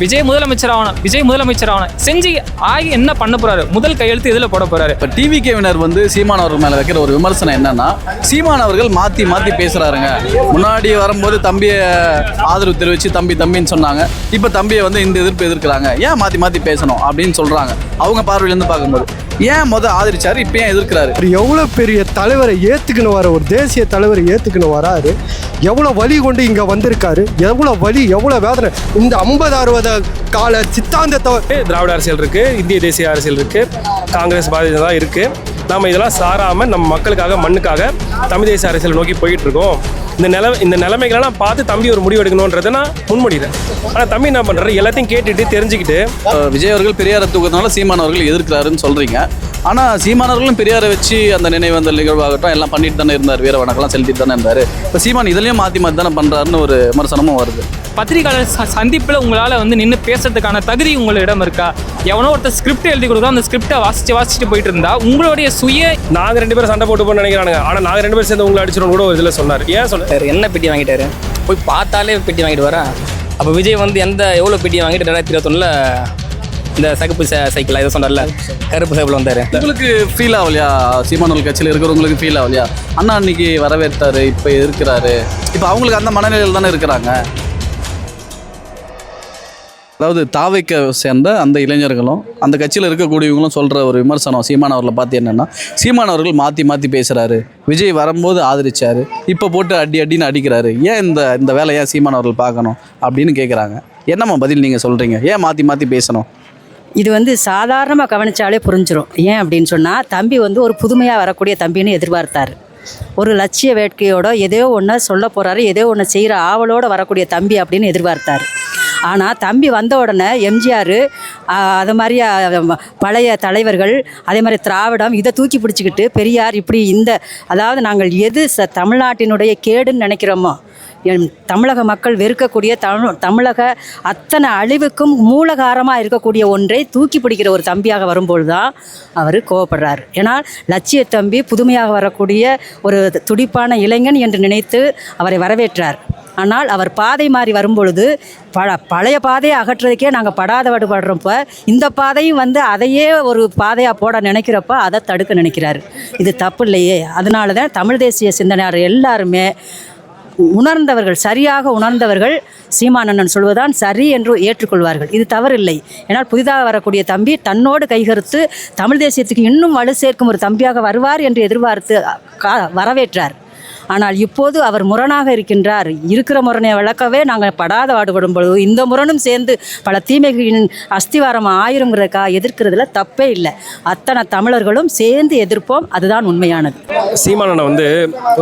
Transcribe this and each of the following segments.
விஜய் முதலமைச்சர் ஆகணும் விஜய் முதலமைச்சர் ஆகணும் செஞ்சு ஆகி என்ன பண்ண போறாரு? முதல் கையெழுத்து எதில் போட போறாரு? இப்போ டிவிகேவினர் வந்து சீமான் அவர்கள் மேலே வைக்கிற ஒரு விமர்சனம் என்னன்னா சீமான் அவர்கள் மாற்றி மாற்றி பேசுகிறாருங்க முன்னாடி வரும்போது தம்பியை ஆதரவு தெரிவித்து தம்பி தம்பின்னு சொன்னாங்க. இப்போ தம்பியை வந்து இந்த எதிர்ப்பு எதிர்க்கிறாங்க ஏன் மாற்றி மாற்றி பேசணும்? அப்படின்னு சொல்கிறாங்க அவங்க பார்வையிலேருந்து பார்க்கும்போது. ஏன் முத ஆதரிச்சாரு இப்போ ஏன் எதிர்க்கிறாரு? அவர் எவ்வளோ பெரிய தலைவரை ஏற்றுக்கணும் வர ஒரு தேசிய தலைவரை ஏற்றுக்கணும் வராரு. எவ்வளோ வழி கொண்டு இங்கே வந்திருக்காரு. எவ்வளோ வலி எவ்வளோ வேதனை. இந்த ஐம்பது அறுபது கால சித்தாந்தத்தை திராவிட அரசியல் இருக்கு இந்திய தேசிய அரசியல் இருக்கு காங்கிரஸ் பாரதிய ஜனதா இருக்கு. நாம இதெல்லாம் சாராமல் நம்ம மக்களுக்காக மண்ணுக்காக தமிழ் தேசிய அரசியல் நோக்கி போயிட்டு இருக்கோம் இந்த நில இந்த நிலைமைகளெல்லாம் பார்த்து தம்பி ஒரு முடிவு எடுக்கணுன்றதை நான் முன்மொழிகிறேன் ஆனால் தம்பி என்ன பண்ணுறாரு எல்லாத்தையும் கேட்டுட்டு தெரிஞ்சுக்கிட்டு விஜய் அவர்கள் பெரியார தூக்கத்தினால சீமான் அவர்கள் எதிர்க்கிறாருன்னு சொல்கிறீங்க ஆனால் சீமான் அவர்களும் பெரியாரை வச்சு அந்த நினைவந்தல் நிகழ்வாகட்டும் எல்லாம் பண்ணிட்டு தானே இருந்தார். வீர வணக்கம்லாம் செலுத்திட்டு தானே இருந்தார். இப்போ சீமான் இதுலேயும் மாற்றி மாற்றி தானே பண்ணுறாருன்னு ஒரு விமர்சனமும் வருது. பத்திரிகையாளர் ச- சந்திப்புல உங்களால வந்து நின்று பேசுறதுக்கான தகுதி உங்களிடம் இருக்கா? எவனோ ஒருத்தர் ஸ்கிரிப்ட் எழுதி கொடுத்தா அந்த ஸ்கிரிப்டை வாசிச்சு வாசிச்சுட்டு போயிட்டு இருந்தா உங்களுடைய சுய நாங்கள் ரெண்டு பேரும் சண்டை போட்டு போன்னு நினைக்கிறானுங்க. ஆனால் நாங்கள் ரெண்டு பேரும் சேர்ந்து உங்களை அடிச்சிடும் கூட ஒரு இதில் சொன்னார். ஏன் சொன்னார்? சார் என்ன பெட்டி வாங்கிட்டாரு? போய் பார்த்தாலே பெட்டி வாங்கிட்டு வரேன் அப்போ விஜய் வந்து எந்த எவ்வளோ பெட்டி வாங்கிட்டு ரெண்டாயிரத்தி இருபத்தொன்னில் இந்த சகப்பு சைக்கிள் இதை சொன்னார்ல கருப்பு சைக்கிள் வந்தார். உங்களுக்கு ஃபீல் ஆகலையா? சீமானோல் கட்சியில் இருக்கிறவங்களுக்கு ஃபீல் ஆகலையா? அண்ணா அன்னைக்கு வரவேற்றாரு இப்போ இருக்கிறாரு இப்போ அவங்களுக்கு அந்த மனநிலையில் தானே இருக்கிறாங்க? அதாவது தாவைக்க சேர்ந்த அந்த இளைஞர்களும் அந்த கட்சியில் இருக்கக்கூடியவங்களும் சொல்கிற ஒரு விமர்சனம் சீமான் அவர்களை பார்த்து என்னென்னா சீமான் அவர்கள் மாற்றி மாற்றி பேசுகிறாரு விஜய் வரும்போது ஆதரிச்சார். இப்போ போட்டு அடி அடின்னு அடிக்கிறாரு. ஏன் இந்த இந்த வேலையை சீமானவர்கள் சீமான் அவர்கள் பார்க்கணும் அப்படின்னு கேட்குறாங்க என்னம்மா பதில் நீங்கள் சொல்கிறீங்க ஏன் மாற்றி மாற்றி பேசணும்? இது வந்து சாதாரணமாக கவனிச்சாலே புரிஞ்சிடும் ஏன் அப்படின்னு சொன்னால் தம்பி வந்து ஒரு புதுமையாக வரக்கூடிய தம்பின்னு எதிர்பார்த்தார். ஒரு லட்சிய வேட்கையோட எதையோ ஒன்று சொல்ல போகிறாரு ஏதோ ஒன்று செய்கிற ஆவலோடு வரக்கூடிய தம்பி அப்படின்னு எதிர்பார்த்தார். ஆனால் தம்பி வந்த உடனே எம்ஜிஆர் அது மாதிரி பழைய தலைவர்கள் அதே மாதிரி திராவிடம் இதை தூக்கி பிடிச்சிக்கிட்டு பெரியார் இப்படி இந்த அதாவது நாங்கள் எது ச தமிழ்நாட்டினுடைய கேடுன்னு நினைக்கிறோமோ என் தமிழக மக்கள் வெறுக்கக்கூடிய தமிழ் தமிழக அத்தனை அழிவுக்கும் மூலகாரமாக இருக்கக்கூடிய ஒன்றை தூக்கி பிடிக்கிற ஒரு தம்பியாக வரும்பொழுது தான் அவர் கோவப்படுறார். ஏன்னா லட்சிய தம்பி புதுமையாக வரக்கூடிய ஒரு துடிப்பான இளைஞன் என்று நினைத்து அவரை வரவேற்றார். ஆனால் அவர் பாதை மாறி வரும்பொழுது ப பழைய பாதையை அகற்றுறதுக்கே நாங்கள் படாத பாடுபடுறப்ப இந்த பாதையும் வந்து அதையே ஒரு பாதையாக போட நினைக்கிறப்ப அதை தடுக்க நினைக்கிறார். இது தப்பு இல்லையே. அதனால தான் தமிழ் தேசிய சிந்தனையாளர் எல்லாருமே உணர்ந்தவர்கள் சரியாக உணர்ந்தவர்கள் சீமானண்ணன் சொல்வதான் சரி என்று ஏற்றுக்கொள்வார்கள். இது தவறில்லை. ஏன்னால் புதிதாக வரக்கூடிய தம்பி தன்னோடு கைகருத்து தமிழ் தேசியத்துக்கு இன்னும் வலு சேர்க்கும் ஒரு தம்பியாக வருவார் என்று எதிர்பார்த்து வரவேற்றார். ஆனால் இப்போது அவர் முரணாக இருக்கின்றார். இருக்கிற முரணை விளக்கவே நாங்கள் படாத பாடுபடும் பொழுது இந்த முரணும் சேர்ந்து பல தீமைகளின் அஸ்திவாரம் ஆயிருங்கிறக்கா எதிர்க்கிறதுல தப்பே இல்லை. அத்தனை தமிழர்களும் சேர்ந்து எதிர்ப்போம் அதுதான் உண்மையானது. சீமானனை வந்து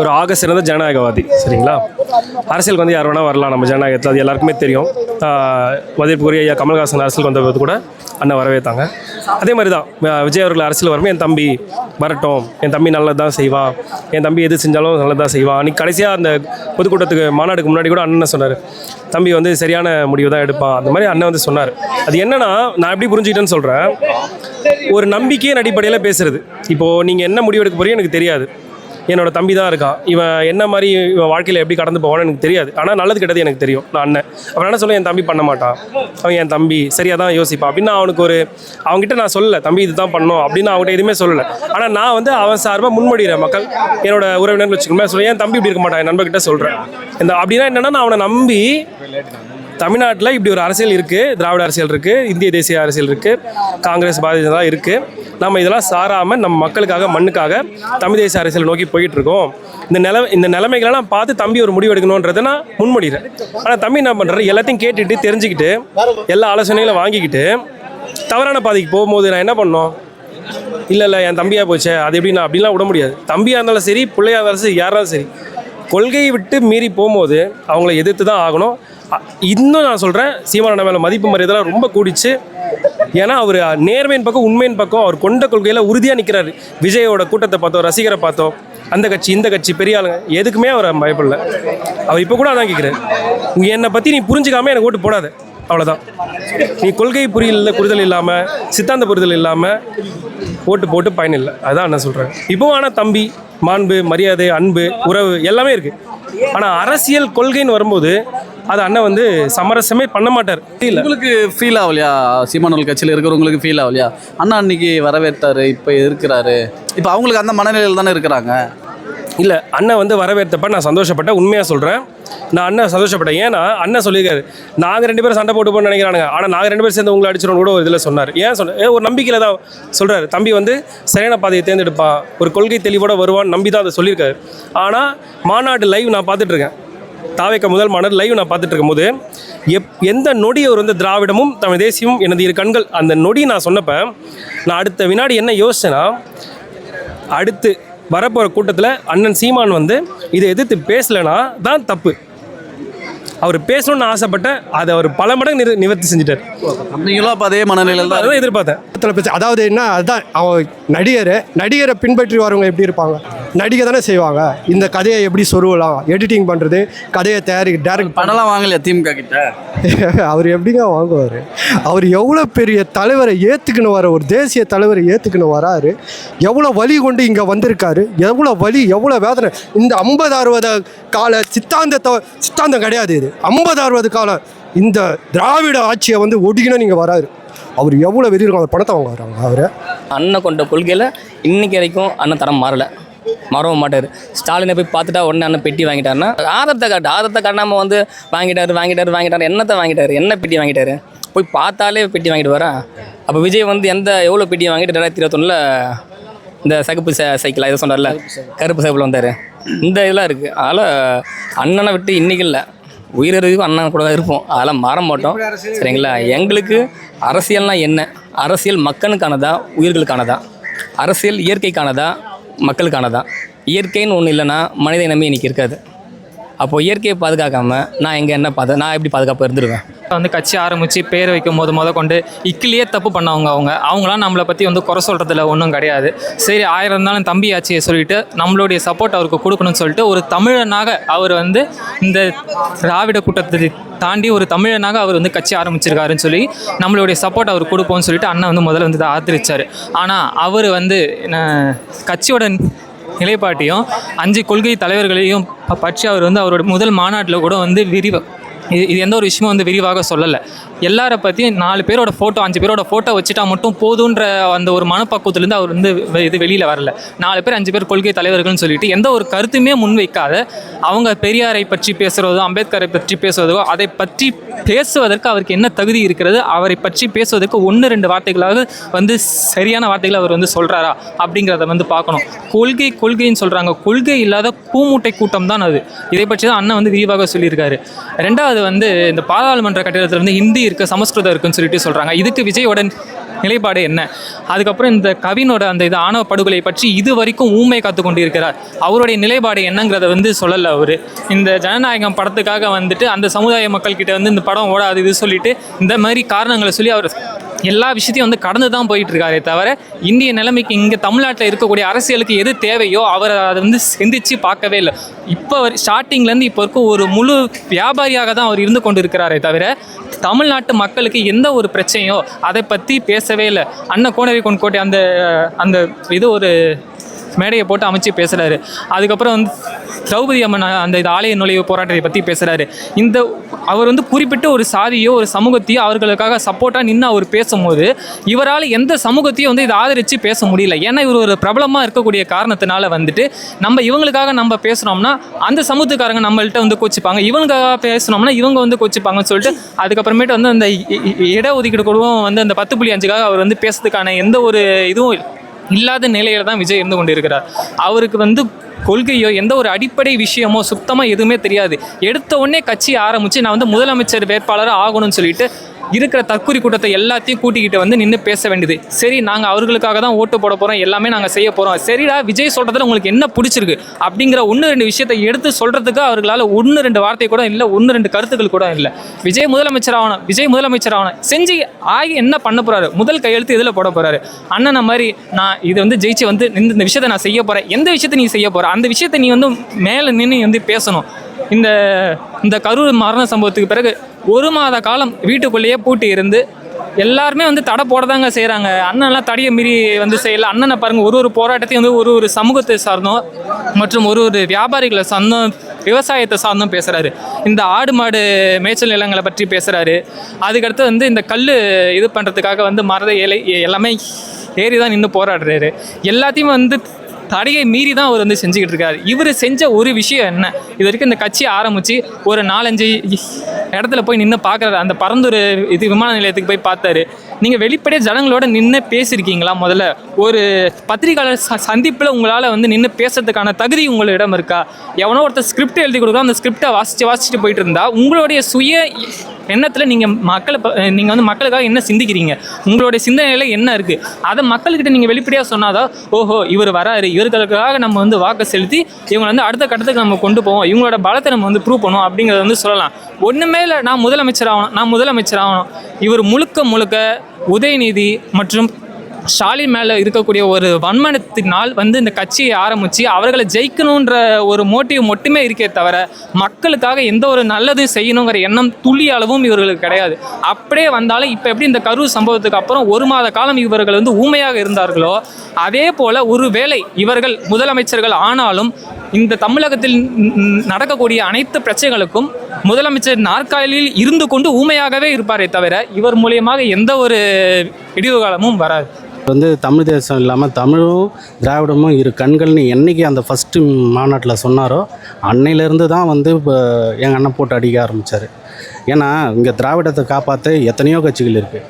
ஒரு ஆக சிறந்த ஜனநாயகவாதி சரிங்களா? அரசியலுக்கு வந்து யார் வேணால் வரலாம் நம்ம ஜனநாயகத்தில் அது எல்லாருக்குமே தெரியும். மதிப்புக்குரிய ஐயா கமல்ஹாசன் அரசியலுக்கு வந்தபோது கூட அண்ணன் வரவேத்தாங்க. அதே மாதிரி தான் விஜய் அவர்கள் அரசியல் வரும்போது என் தம்பி வரட்டும் என் தம்பி நல்லது தான் செய்வான் என் தம்பி எது செஞ்சாலும் நல்லதாக செய்வான் செய்வான் அன்றைக்கி கடைசியாக அந்த பொதுக்கூட்டத்துக்கு மாநாடுக்கு முன்னாடி கூட அண்ணன் சொன்னார். தம்பி வந்து சரியான முடிவு தான் எடுப்பான். அந்த மாதிரி அண்ணன் வந்து சொன்னார். அது என்னன்னா நான் எப்படி புரிஞ்சுக்கிட்டேன்னு சொல்கிறேன் ஒரு நம்பிக்கையின் அடிப்படையில் பேசுகிறது இப்போது நீங்கள் என்ன முடிவு எடுக்க போறீங்க எனக்கு தெரியாது. என்னோட தம்பி தான் இருக்கான். இவன் என்ன மாதிரி இவன் வாழ்க்கையில் எப்படி கடந்து போவான்னு எனக்கு தெரியாது. ஆனால் நல்லது கெட்டது எனக்கு தெரியும். நான் அண்ணன். அவன் என்ன சொல்ல என் தம்பி பண்ண மாட்டான். அவன் என் தம்பி. சரியாக தான் யோசிப்பான். அப்படின்னு நான் அவனுக்கு ஒரு அவன்கிட்ட நான் சொல்லலை. தம்பி இதுதான் பண்ணணும் அப்படின்னு அவன்கிட்ட எதுவுமே சொல்லலை. ஆனால் நான் வந்து அவன் சார்பாக முன்மொழிகிறேன் மக்கள் என்னோட உறவினர் வச்சுக்கோமே சொல்ல என் தம்பி இப்படி இருக்க மாட்டான். என் நண்பர்கிட்ட சொல்கிறேன் இந்த அப்படின்னா என்னென்னா நான் அவனை நம்பி தமிழ்நாட்டில் இப்படி ஒரு அரசியல் இருக்குது திராவிட அரசியல் இருக்குது இந்திய தேசிய அரசியல் இருக்குது காங்கிரஸ் பாரதிய ஜனதா இருக்குது நம்ம இதெல்லாம் சாராமல் நம்ம மக்களுக்காக மண்ணுக்காக தமிழ் தேசிய அரசியல் நோக்கி போயிட்டு இருக்கோம் இந்த நில இந்த நிலைமைகளெல்லாம் பார்த்து தம்பி ஒரு முடிவு எடுக்கணுன்றதை நான் முன்மொழிகிறேன் ஆனால் தம்பி என்ன பண்ணுறாரு எல்லாத்தையும் கேட்டுட்டு தெரிஞ்சுக்கிட்டு எல்லா ஆலோசனைகளும் வாங்கிக்கிட்டு தவறான பாதைக்கு போகும்போது நான் என்ன பண்ணோம்? இல்லை இல்லை என் தம்பியாக போச்சே அது எப்படி நான் அப்படிலாம் விட முடியாது. தம்பியாக இருந்தாலும் சரி பிள்ளையாக இருந்தாலும் சரி யாராலும் சரி கொள்கையை விட்டு மீறி போகும்போது அவங்கள எதிர்த்து தான் ஆகணும். இன்னும் நான் சொல்கிறேன் சீமான மேலே மதிப்பு மரியாதை ரொம்ப கூடிச்சு. ஏன்னா அவர் நேர்மையின் பக்கம் உண்மையின் பக்கம் அவர் கொண்ட கொள்கையில் உறுதியாக நிற்கிறாரு விஜயோட கூட்டத்தை பார்த்தோம் ரசிகரை பார்த்தோம். அந்த கட்சி இந்த கட்சி பெரிய ஆளுங்க எதுக்குமே அவர் பயப்படல. அவர் இப்போ கூட அதான் கேட்குறாரு என்னை பற்றி நீ புரிஞ்சுக்காம எனக்கு ஓட்டு போடாத. அவ்வளோதான் நீ கொள்கை புரியல புரிதல் இல்லாமல் சித்தாந்த புரிதல் இல்லாமல் ஓட்டு போட்டு பயனில்லை. அதான் நான் சொல்கிறேன் இப்போவும் ஆனால் தம்பி மாண்பு மரியாதை அன்பு உறவு எல்லாமே இருக்குது ஆனால் அரசியல் கொள்கைன்னு வரும்போது அது அண்ணன் வந்து சமரசமே பண்ண மாட்டார். இல்லை. உங்களுக்கு ஃபீல் ஆகலையா? சீமானவர்கள் கட்சியில் இருக்கிறவங்களுக்கு ஃபீல் ஆகலையா? அண்ணா அன்னைக்கு வரவேற்றாரு இப்போ இருக்கிறாரு. இப்போ அவங்களுக்கு அந்த மனநிலையில் தானே இருக்கிறாங்க? இல்லை அண்ணன் வந்து வரவேற்றப்ப நான் சந்தோஷப்பட்டேன் உண்மையாக சொல்கிறேன் நான் அண்ணன் சந்தோஷப்பட்டேன். ஏன்னா அண்ணன் சொல்லியிருக்காரு நாங்கள் ரெண்டு பேரும் சண்டை போட்டு நினைக்கிறானுங்க. ஆனால் நாங்கள் ரெண்டு பேரும் சேர்ந்து உங்களை அடிச்சிடும் கூட ஒரு இதில் சொன்னார். ஏன் சொன்ன ஒரு நம்பிக்கையில் தான் சொல்கிறாரு தம்பி வந்து சரியான பாதையை தேர்ந்தெடுப்பான். ஒரு கொள்கை தெளிவோட வருவான்னு நம்பி தான் அதை சொல்லியிருக்காரு. ஆனால் மாநாடு லைவ் நான் பார்த்துட்ருக்கேன் தாவேக்க முதல் மாநாடு லைவ் நான் பார்த்துட்டு இருக்கும்போது எப் எந்த நொடி அவர் வந்து திராவிடமும் தமிழ் தேசியமும் எனது இரு கண்கள் அந்த நொடி நான் சொன்னப்ப நான் அடுத்த வினாடி என்ன யோசிச்சேன்னா அடுத்து வரப்போகிற கூட்டத்தில் அண்ணன் சீமான் வந்து இதை எதிர்த்து பேசலைன்னா தான் தப்பு. அவர் பேசணும்னு ஆசைப்பட்ட அதை அவர் பல மடங்கு நிறு நிவர்த்தி செஞ்சுட்டார். நீங்களும் அப்போ அதே மனநிலையில் தான் எதிர்பார்த்தேன். அதாவது என்ன அதுதான் அவன் நடிகர் நடிகரை பின்பற்றி வரவங்க எப்படி இருப்பாங்க? நடிகை தானே செய்வாங்க. இந்த கதையை எப்படி சொருவலாம் எடிட்டிங் பண்ணுறது கதையை தயாரி டேரக்ட் பணம்லாம் வாங்கலையா திமுக கிட்ட? அவர் எப்படிங்க வாங்குவார்? அவர் எவ்வளோ பெரிய தலைவரை ஏற்றுக்கணும் வர ஒரு தேசிய தலைவரை ஏற்றுக்கணும் வராரு. எவ்வளோ வலி கொண்டு இங்கே வந்திருக்காரு. எவ்வளோ வலி எவ்வளோ வேதனை. இந்த ஐம்பது அறுபது கால சித்தாந்தத்தை சித்தாந்தம் கிடையாது இது. ஐம்பது அறுபது காலம் இந்த திராவிட ஆட்சியை வந்து ஒடுக்கினா நீங்கள் வராரு. அவர் எவ்வளோ வெறி இருக்கும் அவர் பணத்தை வாங்க வராங்க அவர். அண்ணன் கொண்ட கொள்கையில் இன்னைக்கு வரைக்கும் அண்ணன் தரம் மாறல. மறவும் மாட்டார். ஸ்டாலினை போய் பார்த்துட்டா உடனே அண்ணன் பெட்டி வாங்கிட்டாருன்னா ஆதத்தை காட்டு ஆதத்தை காட்டாமல் வந்து வாங்கிட்டாரு வாங்கிட்டாரு வாங்கிட்டாரு என்னத்தை வாங்கிட்டாரு? என்ன பெட்டி வாங்கிட்டாரு? போய் பார்த்தாலே பெட்டி வாங்கிட்டு வரா அப்போ விஜய் வந்து எந்த எவ்வளோ பெட்டியை வாங்கிட்டு ரெண்டாயிரத்தி இருபத்தொன்னில் இந்த சகப்பு ச சைக்கிளா இதை சொன்னார்ல கருப்பு சைக்கிள் வந்தார். இந்த இதெல்லாம் இருக்குது அதனால் அண்ணனை விட்டு இன்றைக்கி இல்லை. உயிர் இருக்கும் அண்ணன் கூட தான் இருப்போம். அதெல்லாம் மாற மாட்டோம். சரிங்களா? எங்களுக்கு அரசியல்னால் என்ன? அரசியல் மக்களுக்கானதா உயிர்களுக்கானதா? அரசியல் இயற்கைக்கானதா? மக்களுக்கானதான் இயற்கைன்னு ஒன்று இல்லைன்னா மனித இனமே இன்னைக்கு இருக்காது. அப்போது இயற்கையை பாதுகாக்காமல் நான் எங்கே என்ன பாது நான் எப்படி பாதுகாப்பாக இருந்துருவேன்? வந்து கட்சி ஆரம்பித்து பேர் வைக்கும் போது முத கொண்டு இக்கிலேயே தப்பு பண்ணவங்க அவங்க. அவங்களாம் நம்மளை பற்றி வந்து குறை சொல்கிறதுல ஒன்றும் கிடையாது. சரி ஆயிரம் இருந்தாலும் தம்பி ஆச்சியை சொல்லிட்டு நம்மளுடைய சப்போர்ட் அவருக்கு கொடுக்கணும்னு சொல்லிட்டு ஒரு தமிழனாக அவர் வந்து இந்த திராவிட கூட்டத்தை தாண்டி ஒரு தமிழனாக அவர் வந்து கட்சி ஆரம்பிச்சிருக்காருன்னு சொல்லி நம்மளுடைய சப்போர்ட் அவர் கொடுப்போம்னு சொல்லிட்டு அண்ணன் வந்து முதல்ல வந்து இதை ஆதரிச்சார். ஆனால் அவர் வந்து கட்சியோட நிலைப்பாட்டையும் அஞ்சு கொள்கை தலைவர்களையும் ப- பற்றி அவர் வந்து அவரோட முதல் மாநாட்டில் கூட வந்து விரிவ இது இது எந்த ஒரு விஷயமும் வந்து விரிவாக சொல்லலை. எல்லாரை பற்றியும் நாலு பேரோட ஃபோட்டோ அஞ்சு பேரோட ஃபோட்டோ வச்சுட்டா மட்டும் போதுன்ற அந்த ஒரு மனப்பக்குவத்துலேருந்து அவர் வந்து வெ- இது வெளியில் வரல. நாலு பேர் அஞ்சு பேர் கொள்கை தலைவர்கள்னு சொல்லிட்டு எந்த ஒரு கருத்துமே முன்வைக்காத அவங்க பெரியாரை பற்றி பேசுகிறதோ அம்பேத்கரை பற்றி பேசுவதோ அதை பற்றி பேசுவதற்கு அவருக்கு என்ன தகுதி இருக்கிறது அவரை பற்றி பேசுவதற்கு ஒன்று ரெண்டு வார்த்தைகளாக வந்து சரியான வார்த்தைகளை அவர் வந்து சொல்கிறாரா அப்படிங்கிறத வந்து பார்க்கணும். கொள்கை கொள்கைன்னு சொல்கிறாங்க கொள்கை இல்லாத கூமுட்டை கூட்டம் தான் அது. இதை பற்றி தான் அண்ணன் வந்து விரிவாக சொல்லியிருக்காரு. ரெண்டாவது வந்து இந்த பாராளுமன்ற கட்டிடத்தில் வந்து ஹிந்தி இருக்குது சமஸ்கிருதம் இருக்குன்னு சொல்லிட்டு சொல்கிறாங்க இதுக்கு விஜயோட நிலைப்பாடு என்ன? அதுக்கப்புறம் இந்த கவினோட அந்த இது ஆணவ படுகொலை பற்றி இது வரைக்கும் ஊமை காத்து கொண்டிருக்கிறார். அவருடைய நிலைப்பாடு என்னங்கிறத வந்து சொல்லலை அவர். இந்த ஜனநாயகம் படத்துக்காக வந்துட்டு அந்த சமுதாய மக்கள்கிட்ட வந்து இந்த படம் ஓடாது இது சொல்லிட்டு இந்த மாதிரி காரணங்களை சொல்லி அவர் எல்லா விஷயத்தையும் வந்து கடந்து தான் போயிட்டு இருக்காரே தவிர இந்திய நிலைமைக்கு இங்கே தமிழ்நாட்டில் இருக்கக்கூடிய அரசியலுக்கு எது தேவையோ அவர் அதை வந்து சிந்திச்சு பார்க்கவே இல்லை. இப்போ ஸ்டார்டிங்லேருந்து இப்போ இருக்க ஒரு முழு வியாபாரியாக தான் அவர் இருந்து கொண்டு இருக்கிறாரே தவிர தமிழ்நாட்டு மக்களுக்கு எந்த ஒரு பிரச்சனையோ அதை பற்றி பேசவே இல்லை. அண்ணன் கோனவி கொன்கோட்டை அந்த அந்த இது ஒரு மேடையை போட்டு அமைச்சு பேசுகிறாரு அதுக்கப்புறம் வந்து திரௌபதி அம்மன் அந்த இது ஆலய நுழைவு போராட்டத்தை பற்றி பேசுகிறாரு இந்த அவர் வந்து குறிப்பிட்ட ஒரு சாதியோ ஒரு சமூகத்தையோ அவர்களுக்காக சப்போர்ட்டாக நின்று அவர் பேசும்போது இவரால் எந்த சமூகத்தையும் வந்து இதை ஆதரித்து பேச முடியல. ஏன்னா இவர் ஒரு பிரபலமாக இருக்கக்கூடிய காரணத்தினால வந்துட்டு நம்ம இவங்களுக்காக நம்ம பேசுனோம்னா அந்த சமூகத்துக்காரங்க நம்மள்கிட்ட வந்து கோச்சிப்பாங்க. இவங்களுக்காக பேசுனோம்னா இவங்க வந்து கோச்சிப்பாங்கன்னு சொல்லிட்டு அதுக்கப்புறமேட்டு வந்து அந்த இ- இ- இடஒதுக்கீடு கூடவும் வந்து அந்த பத்து புள்ளி அஞ்சுக்காக அவர் வந்து பேசுறதுக்கான எந்த ஒரு இதுவும் இல்லாத நிலையில தான் விஜய் இருந்து கொண்டிருக்கிறார். அவருக்கு வந்து கொள்கையோ எந்த ஒரு அடிப்படை விஷயமோ சுத்தமாக எதுவுமே தெரியாது. எடுத்த உடனே கட்சி ஆரம்பித்து நான் வந்து முதலமைச்சர் வேட்பாளராக ஆகணும்னு சொல்லிட்டு இருக்கிற தற்கூரி கூட்டத்தை எல்லாத்தையும் கூட்டிக்கிட்டு வந்து நின்று பேச வேண்டியது. சரி நாங்கள் அவர்களுக்காக தான் ஓட்டு போட போகிறோம் எல்லாமே நாங்கள் செய்ய போகிறோம் சரிடா விஜய் சொல்கிறதுல உங்களுக்கு என்ன பிடிச்சிருக்கு? அப்படிங்கிற ஒன்று ரெண்டு விஷயத்தை எடுத்து சொல்கிறதுக்கு அவர்களால் ஒன்று ரெண்டு வார்த்தை கூட இல்லை ஒன்று ரெண்டு கருத்துக்கள் கூட இல்லை. விஜய் முதலமைச்சர் ஆகணும் விஜய் முதலமைச்சர் ஆகணும். செஞ்சு ஆகி என்ன பண்ண போகிறாரு முதல் கையெழுத்து இதில் போட போகிறாரு அண்ணனை மாதிரி நான் இது வந்து ஜெயிச்சு வந்து இந்த விஷயத்தை நான் செய்ய போகிறேன் எந்த விஷயத்தை நீ செய்ய போகிற அந்த விஷயத்தை நீ வந்து மேலே நின்று வந்து பேசணும். இந்த இந்த கரூர் மரண சம்பவத்துக்கு பிறகு ஒரு மாத காலம் வீட்டுக்குள்ளேயே பூட்டி இருந்து எல்லாருமே வந்து தடை போட தாங்க செய்கிறாங்க அண்ணன்லாம் தடையை மீறி வந்து செய்யல. அண்ணனை பாருங்கள் ஒரு ஒரு போராட்டத்தையும் வந்து ஒரு ஒரு சமூகத்தை சார்ந்தோம் மற்றும் ஒரு ஒரு வியாபாரிகளை சார்ந்தும் விவசாயத்தை சார்ந்தும் பேசுகிறாரு இந்த ஆடு மாடு மேய்ச்சல் நிலங்களை பற்றி பேசுகிறாரு அதுக்கடுத்து வந்து இந்த கல் இது பண்ணுறதுக்காக வந்து மரத இலை எல்லாமே ஏறி தான் நின்று போராடுறாரு. எல்லாத்தையும் வந்து தடையை மீறி தான் அவர் வந்து செஞ்சுக்கிட்டு இருக்காரு. இவர் செஞ்ச ஒரு விஷயம் என்ன? இது வரைக்கும் இந்த கட்சி ஆரம்பித்து ஒரு நாலஞ்சு இடத்துல போய் நின்று பார்க்குறாரு அந்த பரந்தூர் இது விமான நிலையத்துக்கு போய் பார்த்தாரு. நீங்கள் வெளிப்படையாக ஜனங்களோட நின்று பேசியிருக்கீங்களா முதல்ல? ஒரு பத்திரிகையாளர் ச சந்திப்பில் உங்களால் வந்து நின்று பேசுறதுக்கான தகுதி உங்களிடம் இருக்கா? எவனோ ஒருத்தர் ஸ்கிரிப்ட் எழுதி கொடுக்குறோம் அந்த ஸ்கிரிப்டை வாசித்து வாசிச்சுட்டு போயிட்டு இருந்தால் உங்களுடைய சுய எண்ணத்தில் நீங்கள் மக்களை நீங்கள் வந்து மக்களுக்காக என்ன சிந்திக்கிறீங்க? உங்களுடைய சிந்தனையில் என்ன இருக்குது அதை மக்கள்கிட்ட நீங்கள் வெளிப்படையாக சொன்னாதான் ஓஹோ இவர் வராரு. இவர்களுக்காக நம்ம வந்து வாக்கு செலுத்தி இவங்களை வந்து அடுத்த கட்டத்துக்கு நம்ம கொண்டு போவோம். இவங்களோட பலத்தை நம்ம வந்து ப்ரூவ் பண்ணுவோம் அப்படிங்கிறத வந்து சொல்லலாம். ஒன்றுமே இல்லை நான் முதலமைச்சர் ஆகணும் நான் முதலமைச்சர் ஆகணும். இவர் முழுக்க முழுக்க உதயநிதி மற்றும் ஸ்டாலின் மேலே இருக்கக்கூடிய ஒரு வன்மனத்தினால் வந்து இந்த கட்சியை ஆரம்பித்து அவர்களை ஜெயிக்கணுன்ற ஒரு மோட்டிவ் மட்டுமே இருக்கே தவிர மக்களுக்காக எந்த ஒரு நல்லது செய்யணுங்கிற எண்ணம் துளி அளவும் இவர்களுக்கு கிடையாது. அப்படியே வந்தாலும் இப்போ எப்படி இந்த கரூர் சம்பவத்துக்கு அப்புறம் ஒரு மாத காலம் இவர்கள் வந்து ஊமையாக இருந்தார்களோ அதே போல் ஒரு வேளை இவர்கள் முதலமைச்சர்கள் ஆனாலும் இந்த தமிழகத்தில் நடக்கக்கூடிய அனைத்து பிரச்சனைகளுக்கும் முதலமைச்சர் நாற்காலியில் இருந்து கொண்டு ஊமையாகவே இருப்பாரே தவிர இவர் மூலியமாக எந்த ஒரு இடிவு காலமும் வராது. வந்து தமிழ் தேசம் இல்லாமல் தமிழும் திராவிடமும் இரு கண்கள்னு என்றைக்கு அந்த ஃபஸ்ட்டு மாநாட்டில் சொன்னாரோ அன்னையிலேருந்து தான் வந்து இப்போ எங்கள் அண்ணன் போட்டு அடிக்க ஆரம்பித்தார் ஏன்னா இங்கே திராவிடத்தை காப்பாற்ற எத்தனையோ கட்சிகள் இருக்குது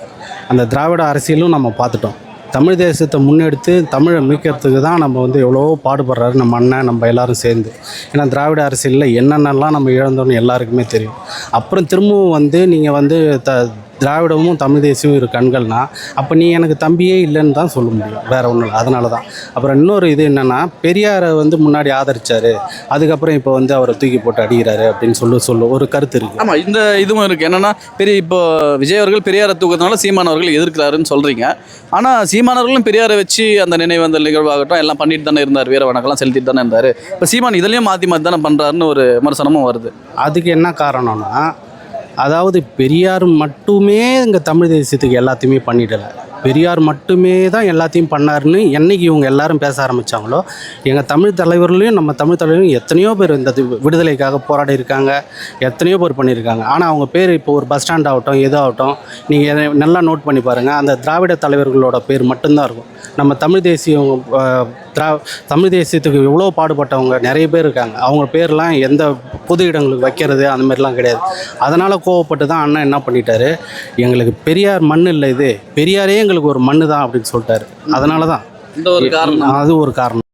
அந்த திராவிட அரசியலும் நம்ம பார்த்துட்டோம். தமிழ் தேசத்தை முன்னெடுத்து தமிழை மீட்கிறதுக்கு தான் நம்ம வந்து எவ்வளோ பாடுபடுறாரு நம்ம அண்ணன் நம்ம எல்லாரும் சேர்ந்து. ஏன்னா திராவிட அரசியலில் என்னென்னலாம் நம்ம இழந்தோம்னு எல்லாருக்குமே தெரியும். அப்புறம் திரும்பவும் வந்து நீங்கள் வந்து த திராவிடமும் தமிழ் தேசியமும் இரு கண்கள்னா அப்போ நீ எனக்கு தம்பியே இல்லைன்னு தான் சொல்ல முடியும். வேற ஒன்றும் இல்லை அதனால தான். அப்புறம் இன்னொரு இது என்னென்னா பெரியாரை வந்து முன்னாடி ஆதரிச்சாரு. அதுக்கப்புறம் இப்போ வந்து அவரை தூக்கி போட்டு அடிக்கிறாரு அப்படின்னு சொல்லி சொல்ல. ஒரு கருத்து இருக்குது ஆமாம் இந்த இதுவும் இருக்குது என்னென்னா பெரிய இப்போ விஜய் அவர்கள் பெரியாரை தூக்கத்தினால சீமான் அவர்கள் எதிர்க்கிறாருன்னு சொல்கிறீங்க ஆனால் சீமானவர்களும் பெரியாரை வச்சு அந்த நினைவந்தல் நிகழ்வாகட்டும் எல்லாம் பண்ணிட்டு தானே இருந்தார். வீர வணக்கம்லாம் செலுத்திட்டு தானே இருந்தார். இப்போ சீமான் இதுலேயும் மாற்றி மாற்றி தானே பண்ணுறாருன்னு ஒரு விமர்சனமும் வருது. அதுக்கு என்ன காரணம்னா அதாவது பெரியார் மட்டுமே இங்கே தமிழ் தேசியத்துக்கு எல்லாத்தையுமே பண்ணிடலை பெரியார் மட்டுமே தான் எல்லாத்தையும் பண்ணாருன்னு என்றைக்கு இவங்க எல்லாரும் பேச ஆரம்பித்தாங்களோ எங்கள் தமிழ் தலைவர்களையும் நம்ம தமிழ் தலைவர்களையும் எத்தனையோ பேர் இந்த விடுதலைக்காக போராடி இருக்காங்க எத்தனையோ பேர் பண்ணியிருக்காங்க. ஆனால் அவங்க பேர் இப்போ ஒரு பஸ் ஸ்டாண்ட் ஆகட்டும் எது ஆகட்டும் நீங்கள் நல்லா நோட் பண்ணி பாருங்கள் அந்த திராவிட தலைவர்களோட பேர் மட்டும்தான் இருக்கும். நம்ம தமிழ் தேசியம் திரா தமிழ் தேசியத்துக்கு எவ்வளோ பாடுபட்டவங்க நிறைய பேர் இருக்காங்க. அவங்க பேர்லாம் எந்த பொது இடங்களுக்கு வைக்கிறது அந்த மாதிரிலாம் கிடையாது. அதனால் கோவப்பட்டு தான் அண்ணன் என்ன பண்ணிட்டாரு எங்களுக்கு பெரியார் மண் இல்லை இது. பெரியாரே எங்களுக்கு ஒரு மண்ணு தான் அப்படின்னு சொல்லிட்டாரு. அதனால தான் இந்த ஒரு காரணம். அது ஒரு காரணம்.